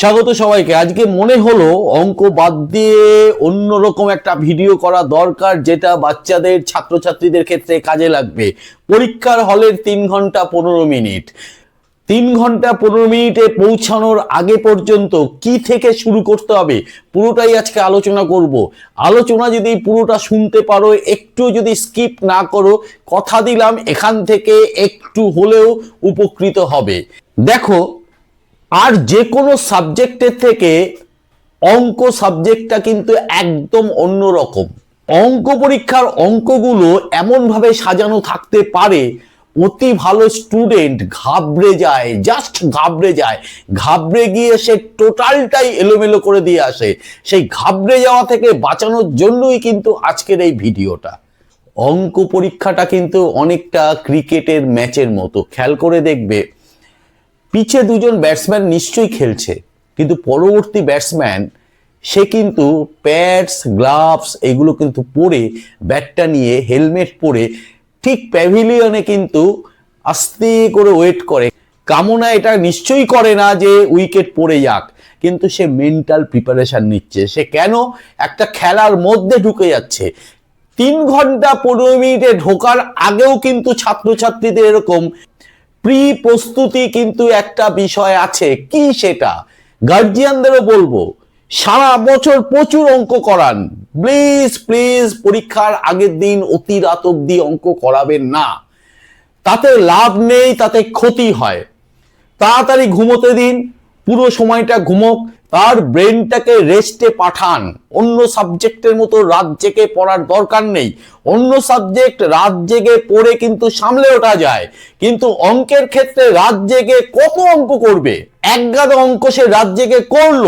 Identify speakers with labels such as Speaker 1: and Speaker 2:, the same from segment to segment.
Speaker 1: স্বাগত সবাইকে। আজকে মনে হলো অঙ্ক বাদ দিয়ে অন্যরকম একটা ভিডিও করা দরকার, যেটা বাচ্চাদের, ছাত্রছাত্রীদের ক্ষেত্রে কাজে লাগবে। পরীক্ষার হলের তিন ঘণ্টা পনেরো মিনিট। তিন ঘণ্টা পনেরো মিনিটে পৌঁছানোর আগে পর্যন্ত কি থেকে শুরু করতে হবে, পুরোটাই আজকে আলোচনা করব। আলোচনা যদি পুরোটা শুনতে পারো, একটু যদি স্কিপ না করো, কথা দিলাম, এখান থেকে একটু হলেও উপকৃত হবে। দেখো আর যে কোনো সাবজেক্টের থেকে অঙ্ক সাবজেক্টটা কিন্তু একদম অন্যরকম অঙ্ক পরীক্ষার অঙ্কগুলো এমনভাবে সাজানো থাকতে পারে, অতি ভালো স্টুডেন্ট ঘাবড়ে যায় জাস্ট ঘাবড়ে যায়। ঘাবড়ে গিয়ে সে টোটালটাই এলোমেলো করে দিয়ে আসে। সেই ঘাবড়ে যাওয়া থেকে বাঁচানোর জন্যই কিন্তু আজকের এই ভিডিওটা। অঙ্ক পরীক্ষাটা কিন্তু অনেকটা ক্রিকেটের ম্যাচের মতো। খেয়াল করে দেখবে পিছে দুজন ব্যাটসম্যান নিশ্চয়ই খেলছে, কিন্তু পরবর্তী ব্যাটসম্যান সে কিন্তু প্যাডস গ্লাভস এগুলো কিন্তু পরে ব্যাটটা নিয়ে হেলমেট পরে ঠিক প্যাভিলিয়নে কিন্তু আস্তে করে ওয়েট করে। কামনা এটা নিশ্চয়ই করে না যে উইকেট পড়ে যাক, কিন্তু সে মেন্টাল প্রিপারেশন নিচ্ছে। সে কেন? একটা খেলার মধ্যে ঢুকে যাচ্ছে। তিন ঘণ্টা পনেরো মিনিটে ঢোকার আগেও কিন্তু ছাত্রছাত্রীদের এরকম প্রি প্রস্তুতি কিন্তু একটা বিষয় আছে। কি সেটা? গার্জিয়ানদেরও বলব, সারা বছর প্রচুর অঙ্ক করান। প্লিজ প্লিজ পরীক্ষার আগের দিন অতি রাত অব্দি অঙ্ক করাবেন না। তাতে লাভ নেই, তাতে ক্ষতি হয়। তাড়াতাড়ি ঘুমোতে দিন, পুরো সময়টা ঘুমোক। তার ব্রেনটাকে রেস্টে পাঠান। অন্য সাবজেক্টের মতো রাত জেগে পড়ার দরকার নেই। অন্য সাবজেক্ট রাত জেগে পড়ে কিন্তু সামলে ওঠা যায়। কিন্তু অঙ্কের ক্ষেত্রে রাত জেগে কত অঙ্ক করবে? একগাদ অঙ্ক সে রাত জেগে করল।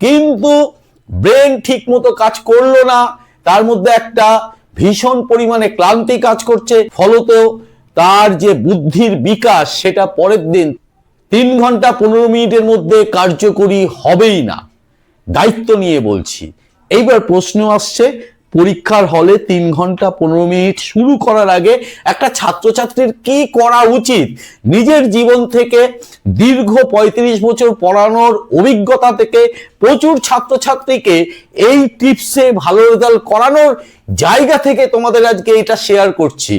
Speaker 1: কিন্তু ব্রেন ঠিক মতো কাজ করল না। তার মধ্যে একটা ভীষণ পরিমাণে ক্লান্তি কাজ করছে। ফলত তার যে বুদ্ধির বিকাশ, সেটা পরের দিন তিন ঘণ্টা পনেরো মিনিটের মধ্যে কার্যকরী হবেই না। দায়িত্ব নিয়ে বলছি। এইবার প্রশ্ন আসছে, পরীক্ষার হলে তিন ঘণ্টা পনেরো মিনিট শুরু করার আগে একটা ছাত্রছাত্রীর কি করা উচিত? নিজের জীবন থেকে দীর্ঘ পঁয়ত্রিশ বছর পড়ানোর অভিজ্ঞতা থেকে প্রচুর ছাত্রছাত্রীকে এই টিপসে ভালো রেজাল্ট করানোর জায়গা থেকে তোমাদের আজকে এটা শেয়ার করছি।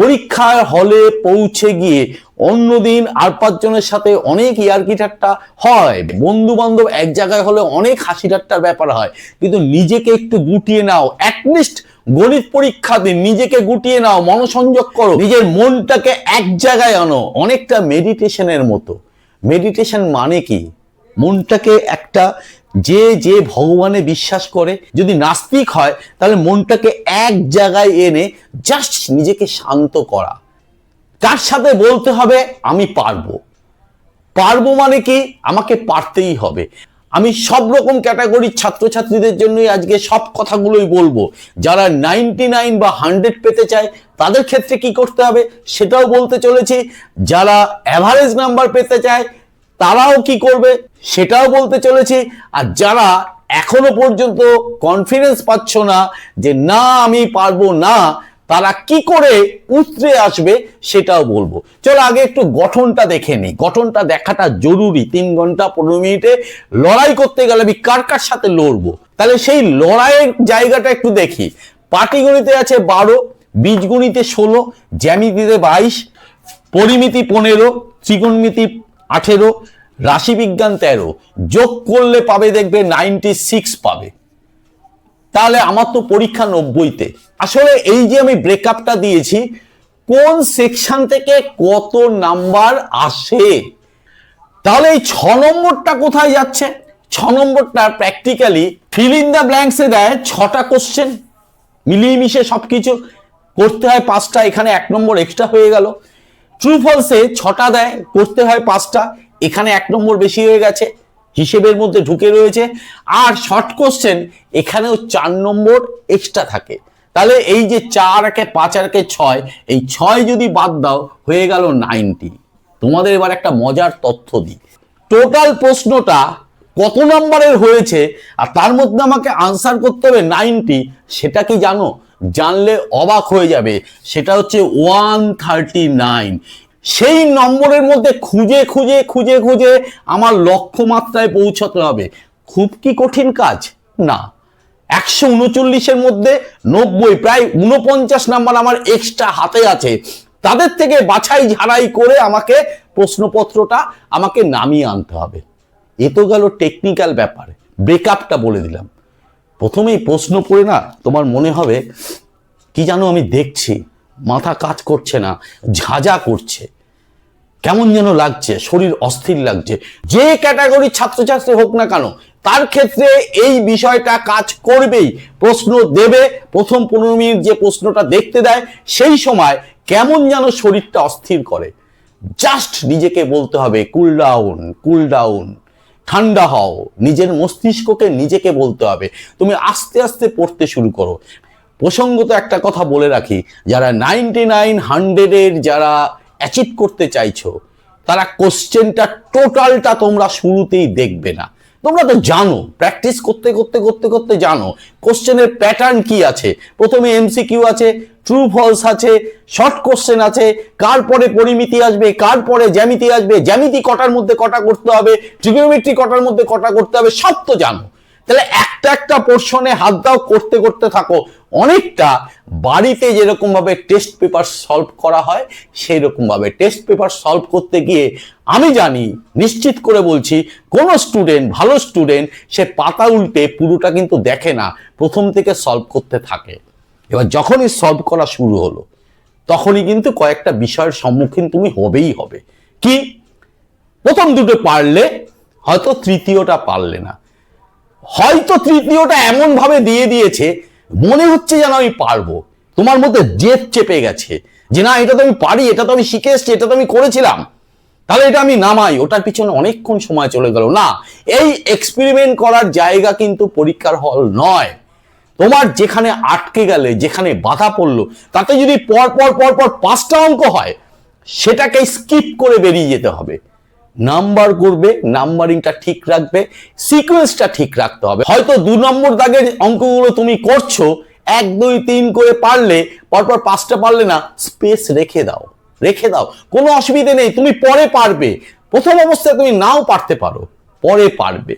Speaker 1: পরীক্ষার হলে পৌঁছে গিয়ে অন্যদিন আর পাঁচজনের সাথে অনেক ইয়ার্কি ঠাট্টা হয়। বন্ধু বান্ধব এক জায়গায় হলে অনেক হাসি ঠাট্টার ব্যাপার হয়। কিন্তু নিজেকে একটু গুটিয়ে নাও। অ্যাটলিস্ট গণিত পরীক্ষা দিন নিজেকে গুটিয়ে নাও, মনোসংযোগ করো, নিজের মনটাকে এক জায়গায় আনো, অনেকটা মেডিটেশনের মতো। মেডিটেশন মানে কি? মনটাকে একটা যে যে ভগবানে বিশ্বাস করে, যদি নাস্তিক হয়, তাহলে মনটাকে এক জায়গায় এনে জাস্ট নিজেকে শান্ত করা। তার সাথে বলতে হবে, আমি পারব। পারব মানে কি? আমাকে পারতেই হবে। আমি সব রকম ক্যাটাগরির ছাত্রছাত্রীদের জন্যই আজকে সব কথাগুলোই বলব। যারা নাইনটি নাইন বা হান্ড্রেড পেতে চায়, তাদের ক্ষেত্রে কি করতে হবে? সেটাও বলতে চলেছি। যারা অ্যাভারেজ নাম্বার পেতে চায় তারাও কি করবে সেটাও বলতে চলেছি। আর যারা এখনও পর্যন্ত কনফিডেন্স পাচ্ছ না যে না, আমি পারব না, তারা কি করে উতরে আসবে সেটাও বলব। চলো আগে একটু গঠনটা দেখে নিই। গঠনটা দেখাটা জরুরি। তিন ঘণ্টা, পনেরো মিনিটে লড়াই করতে গেলে আমি কার কার সাথে লড়বো? তাহলে সেই লড়াইয়ের জায়গাটা একটু দেখি। পাটিগণিতে আছে বারো, বীজগণিতে ষোলো, জ্যামিতিতে বাইশ, পরিমিতি পনেরো, ত্রিকোণমিতি আঠেরো, রাশিবিজ্ঞান তেরো। যোগ করলে পাবে, দেখবে নাইনটি সিক্স পাবে। তাহলে আমার তো পরীক্ষা নব্বইতে। আসলে এই যে আমি ব্রেকআপটা দিয়েছি, কোন সেকশন থেকে কত নাম্বার আসে? তাহলে এই ছ নম্বরটা কোথায় যাচ্ছে? ছ নম্বরটা প্র্যাকটিক্যালি ফিল ইন দ্য ব্ল্যাঙ্কসে দেয় ছটা কোশ্চেন মিলিয়ে মিশে সবকিছু। করতে হয় পাঁচটা, এখানে এক নম্বর এক্সট্রা হয়ে গেল। ট্রু ফলসে ছটা দেয়, করতে হয় পাঁচটা, এখানে এক নম্বর বেশি হয়ে গেছে, হিসেবের মধ্যে ঢুকে রয়েছে, আর শর্ট কোশ্চেন এখানেও চার নম্বর এক্সট্রা থাকে। তাহলে এই যে চার একে পাঁচ আর একে ছয়, এই ছয় যদি বাদ দাও, হয়ে গেল নাইনটি তোমাদের এবার একটা মজার তথ্য দিই। টোটাল প্রশ্নটা কত নম্বরের হয়েছে, আর তার মধ্যে আমাকে আনসার করতে হবে নাইনটি সেটা কি জানো? জানলে অবাক হয়ে যাবে। সেটা হচ্ছে ওয়ান থার্টি নাইন। সেই নম্বরের মধ্যে খুঁজে খুঁজে খুঁজে খুঁজে আমার লক্ষ্যমাত্রায় পৌঁছাতে হবে। খুব কি কঠিন কাজ? না। একশো উনচল্লিশের মধ্যে নব্বই, প্রায় উনপঞ্চাশ নাম্বার আমার এক্সট্রা হাতে আছে। তাদের থেকে বাছাই ঝাড়াই করে আমাকে প্রশ্নপত্রটা আমাকে নামিয়ে আনতে হবে। এ তো গেল টেকনিক্যাল ব্যাপার। ব্রেকআপটা বলে দিলাম। প্রথমেই প্রশ্ন পড়ে না তোমার মনে হবে, কি জানো আমি দেখছি? মাথা কাজ করছে না, ঝাঁঝা করছে। কেমন যেন লাগছে, শরীর অস্থির লাগছে। যে ক্যাটাগরির ছাত্রছাত্রী হোক না কেন, তার ক্ষেত্রে এই বিষয়টা কাজ করবেই। প্রশ্ন দেবে, প্রথম পনেরো মিনিট যে প্রশ্নটা দেখতে দেয়, সেই সময় কেমন যেন শরীরটা অস্থির করে। জাস্ট নিজেকে বলতে হবে কুল ডাউন কুল ডাউন ঠান্ডা হও। নিজের মস্তিষ্ককে নিজেকে বলতে হবে। তুমি আস্তে আস্তে পড়তে শুরু করো। প্রসঙ্গত একটা কথা বলে রাখি, যারা নাইনটি নাইন হান্ড্রেডের যারা অ্যাচিভ করতে চাইছো, তারা কোশ্চেনটা টোটালটা তোমরা শুরুতেই দেখবে না। তোমরা তো জানো প্র্যাকটিস করতে করতে করতে করতে জানো কোশ্চেনের প্যাটার্ন কি আছে? প্রথমে এমসিকিউ আছে ট্রু ফলস আছে শর্ট কোশ্চেন আছে, কার পরে পরিমিতি আসবে, কার পরে জ্যামিতি আসবে, জ্যামিতি কটার মধ্যে কটা করতে হবে ট্রিগোনোমেট্রি কটার মধ্যে কটা করতে হবে, সব তো জানো। তাহলে একটা একটা পোর্শনে হাত দাও, করতে করতে থাকো। অনেকটা বাড়িতে যেরকম ভাবে টেস্ট পেপার সলভ করা হয় সেই রকম ভাবে টেস্ট পেপার সলভ করতে গিয়ে আমি জানি, নিশ্চিত করে বলছি, কোনো স্টুডেন্ট ভালো স্টুডেন্ট সে পাতা উল্টে পুরোটা কিন্তু দেখে না, প্রথম থেকে সলভ করতে থাকে। এবার যখনই সলভ করা শুরু হলো, তখনই কিন্তু কয়েকটা বিষয়ের সম্মুখীন তুমি হবেই হবে। কি? প্রথম দুটো পারলে, হয়তো তৃতীয়টা পারলে না। হয়তো তৃতীয়টা এমন ভাবে দিয়ে দিয়েছে, মনে হচ্ছে যেন আমি পারব। তোমার মধ্যে জেদ চেপে গেছে যে না, এটা তো আমি পারি, এটা তো আমি শিখে এসছি, এটা তো আমি করেছিলাম। তাহলে এটা আমি নামাই, ওটার পিছনে অনেকক্ষণ সময় চলে গেল। না, এই এক্সপেরিমেন্ট করার জায়গা কিন্তু পরীক্ষার হল নয়। তোমার যেখানে আটকে গেলে, যেখানে বাধা পড়ল, তাতে যদি পর পর পর পর পাঁচটা অঙ্ক হয় সেটাকে স্কিপ করে বেরিয়ে যেতে হবে। নাম্বার করবে, নাম্বারিংটা ঠিক রাখবে সিকোয়েন্সটা ঠিক রাখতে হবে। হয়তো দু নম্বর দাগের অঙ্কগুলো তুমি করছ, এক, দুই, তিন করে পারলে, পরপর পাঁচটা পারলে না স্পেস রেখে দাও রেখে দাও। কোনো অসুবিধে নেই, তুমি পরে পারবে। প্রথম অবস্থায় তুমি নাও পারতে পারো, পরে পারবে।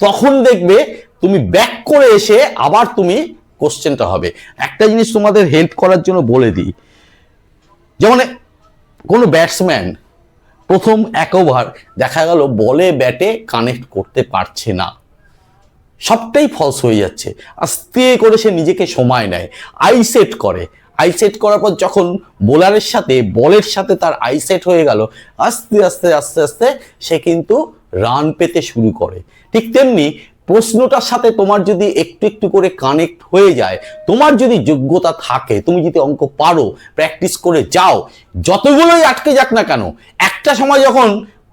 Speaker 1: তখন দেখবে তুমি ব্যাক করে এসে আবার তুমি কোশ্চেনটা হবে। একটা জিনিস তোমাদের হেল্প করার জন্য বলে দিই। যেমন কোনো ব্যাটসম্যান প্রথম এক ওভার দেখা গেল বলে ব্যাটে কানেক্ট করতে পারছে না। সবটাই ফলস হয়ে যাচ্ছে। আস্তে করে সে নিজেকে সময় নেয় আইসেট করে। আইসেট করার পর যখন বোলারের সাথে বলের সাথে তার আইসেট হয়ে গেল, আস্তে আস্তে আস্তে আস্তে সে কিন্তু রান পেতে শুরু করে। ঠিক তেমনি প্রশ্নটার সাথে তোমার যদি একটু একটু করে কানেক্ট হয়ে যায়, তোমার যদি যোগ্যতা থাকে, তুমি যদি অঙ্ক পারো প্র্যাকটিস করে যাও, যতগুলোই আটকে যাক না কেন, একটা সময় যখন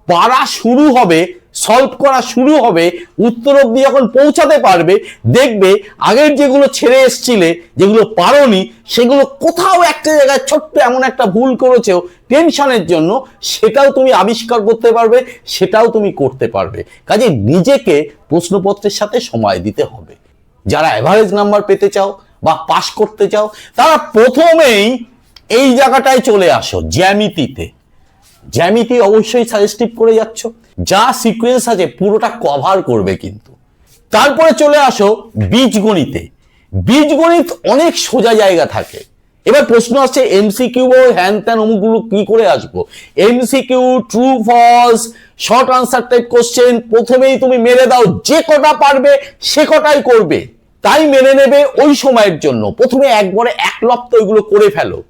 Speaker 1: পারা শুরু হবে সলভ করা শুরু হবে, উত্তর অব্দি যখন পৌঁছাতে পারবে, দেখবে আগের যেগুলো ছেড়ে এসছিলে, যেগুলো পারোনি, সেগুলো কোথাও একটা জায়গায় ছোট্ট এমন একটা ভুল করেছেও টেনশনের জন্য সেটাও তুমি আবিষ্কার করতে পারবে, সেটাও তুমি করতে পারবে। কাজে নিজেকে প্রশ্নপত্রের সাথে সময় দিতে হবে। যারা অ্যাভারেজ নাম্বার পেতে চাও বা পাস করতে চাও, তারা প্রথমেই এই জায়গাটায় চলে আসো, জ্যামিতিতে। জ্যামিতি অবশ্যই সাজেস্টিভ করে যাচ্ছ। যা সিকোয়েন্স আছে পুরোটা কভার করবে কিন্তু। তারপরে চলে আসো বীজগণিতে। বীজগণিত অনেক সোজা জায়গা থাকে। এবার প্রশ্ন আসছে এমসিকিউ ও হ্যান ত্যান অমুকগুলো কি করে আসব? MCQ true false short answer type question প্রথমেই তুমি মেরে দাও, যে কটা পারবে সে কটাই করবে। তাই মেনে নেবে ওই সময়ের জন্য। প্রথমে একবারে এক লপ্ত ওইগুলো করে ফেলো।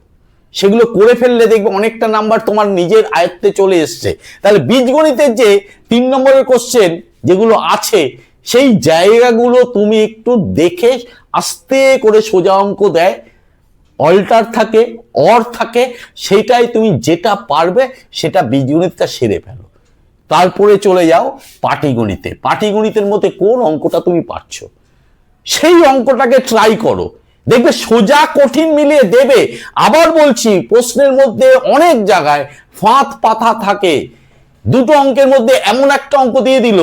Speaker 1: সেগুলো করে ফেললে দেখবে অনেকটা নাম্বার তোমার নিজের আয়ত্তে চলে এসছে। তাহলে বীজগণিতের যে তিন নম্বরের কোশ্চেন যেগুলো আছে, সেই জায়গাগুলো তুমি একটু দেখে আস্তে করে সোজা অঙ্ক দেয়। অল্টার থাকে অর থাকে, সেটাই তুমি যেটা পারবে সেটা বীজগণিতটা সেরে ফেলো। তারপরে চলে যাও পাটিগণিতে। পাটিগণিতের মধ্যে কোন অঙ্কটা তুমি পারছ? সেই অঙ্কটাকে ট্রাই করো। দেখবে সোজা কঠিন মিলিয়ে দেবে। আবার বলছি, প্রশ্নের মধ্যে অনেক জায়গায় ফাঁত পাতা থাকে। দুটো অঙ্কের মধ্যে এমন একটা অঙ্ক দিয়ে দিল,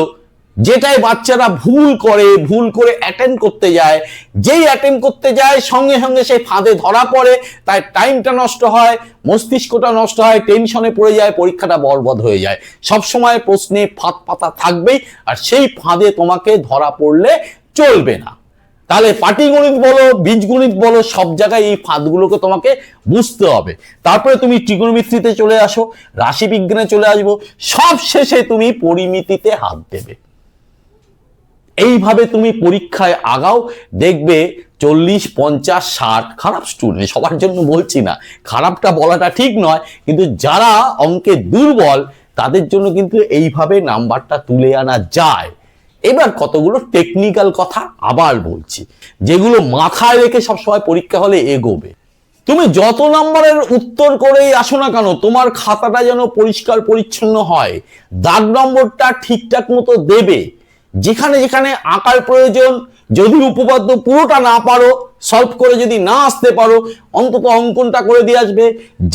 Speaker 1: যেটাই বাচ্চারা ভুল করে ভুল করে অ্যাটেন্ড করতে যায়। যেই অ্যাটেন্ড করতে যায়, সঙ্গে সঙ্গে সেই ফাঁদে ধরা পড়ে, তাই টাইমটা নষ্ট হয়, মস্তিষ্কটা নষ্ট হয় টেনশনে পড়ে যায়, পরীক্ষাটা বরবাদ হয়ে যায়। সব সময় প্রশ্নে ফাঁদ পাতা থাকবেই, আর সেই ফাঁদে তোমাকে ধরা পড়লে চলবে না। তাহলে পাটিগণিত বলো বীজগণিত বলো, সব জায়গায় এই ফাঁদগুলোকে তোমাকে বুঝতে হবে। তারপরে তুমি ত্রিকোণমিত্রিতে চলে আসো, রাশিবিজ্ঞানে চলে আসব, সব শেষে তুমি পরিমিতিতে হাত দেবে। এইভাবে তুমি পরীক্ষায় আগাও, দেখবে চল্লিশ, পঞ্চাশ, ষাট, খারাপ স্টুডেন্ট সবার জন্য বলছি না, খারাপটা বলাটা ঠিক নয়, কিন্তু যারা অঙ্কে দুর্বল, তাদের জন্য কিন্তু এইভাবে নাম্বারটা তুলে আনা যায়। এবার কতগুলো টেকনিক্যাল কথা আবার বলছি, যেগুলো মাথায় রেখে সবসময় পরীক্ষা হলে এগোবে। তুমি যত নম্বরের উত্তর করেই আসো না কেন, তোমার খাতাটা যেন পরিষ্কার পরিচ্ছন্ন হয়, দাগ নম্বরটা ঠিকঠাক মতো দেবে। যেখানে যেখানে আঁকার প্রয়োজন, যদি উপপাদ্য পুরোটা না পারো সলভ করে যদি না আসতে পারো, অন্তত অঙ্কনটা করে দিয়ে আসবে।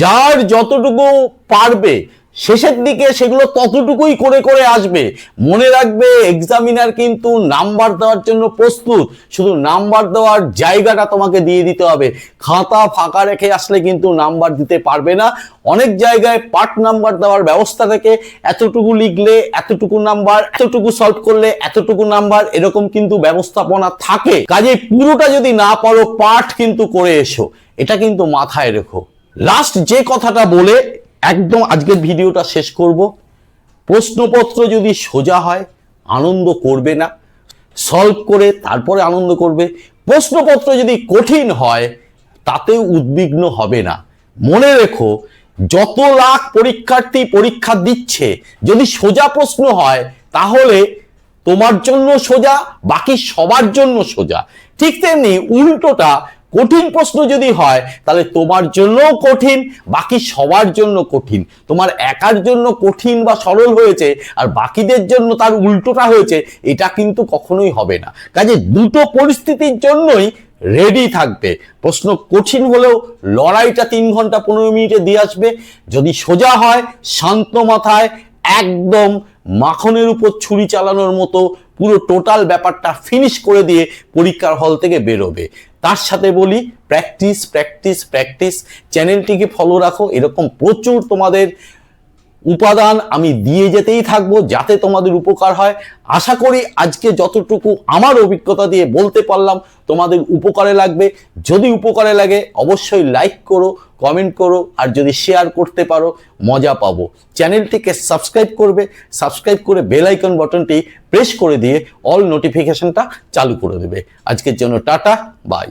Speaker 1: যার যতটুকু পারবে শেষের দিকে সেগুলো ততটুকুই করে করে আসবে। মনে রাখবে এক্সামিনার কিন্তু নাম্বার দেওয়ার জন্য প্রস্তুত। শুধু নাম্বার দেওয়ার জায়গাটা তোমাকে দিয়ে দিতে হবে। খাতা ফাঁকা রেখে আসলে কিন্তু নাম্বার দিতে পারবে না। অনেক জায়গায় পার্ট নাম্বার দেওয়ার ব্যবস্থা থেকে। এতটুকু লিখলে এতটুকু নাম্বার, এতটুকু সলভ করলে এতটুকু নাম্বার, এরকম কিন্তু ব্যবস্থাপনা থাকে। কাজে পুরোটা যদি না পারো, পার্ট কিন্তু করে এসো। এটা কিন্তু মাথায় রেখো। লাস্ট যে কথাটা বলে একদম আজকের ভিডিওটা শেষ করব। প্রশ্নপত্র যদি সোজা হয়, আনন্দ করবে না। সলভ করে তারপরে আনন্দ করবে। প্রশ্নপত্র যদি কঠিন হয়, তাতেও উদ্বিগ্ন হবে না। মনে রেখো, যত লাখ পরীক্ষার্থী পরীক্ষা দিচ্ছে, যদি সোজা প্রশ্ন হয়, তাহলে তোমার জন্য সোজা, বাকি সবার জন্য সোজা। ঠিক তেমনি উল্টোটা কঠিন প্রশ্ন যদি হয়, তাহলে তোমার জন্য কঠিন, বাকি সবার জন্য কঠিন। তোমার একার জন্য কঠিন বা সরল হয়েছে, আর বাকিদের জন্য তার উল্টোটা হয়েছে, এটা কিন্তু কখনোই হবে না। কাজে দুটো পরিস্থিতির জন্যই রেডি থাকবে। প্রশ্ন কঠিন হলেও লড়াইটা তিন ঘণ্টা পনেরো মিনিটে দিয়ে আসবে। যদি সোজা হয়, শান্ত মাথায়, একদম মাখনের উপর ছুরি চালানোর মতো পুরো টোটাল ব্যাপারটা ফিনিশ করে দিয়ে পরীক্ষার হল থেকে বেরোবে। তার সাথে বলি প্র্যাকটিস প্র্যাকটিস প্র্যাকটিস চ্যানেলটিকে ফলো রাখো। এরকম প্রচুর তোমাদের উপাদান আমি দিয়ে যেতেই থাকব যাতে তোমাদের উপকার হয়। আশা করি আজকে যতটুকু আমার অভিজ্ঞতা দিয়ে বলতে পারলাম, তোমাদের উপকারে লাগবে। যদি উপকারে লাগে, অবশ্যই লাইক করো কমেন্ট করো, আর যদি শেয়ার করতে পারো, মজা পাবো। চ্যানেলটিকে সাবস্ক্রাইব করবে সাবস্ক্রাইব করে বেল আইকন বাটনটি প্রেস করে দিয়ে অল নোটিফিকেশনটা চালু করে দেবে। আজকের জন্য টাটা বাই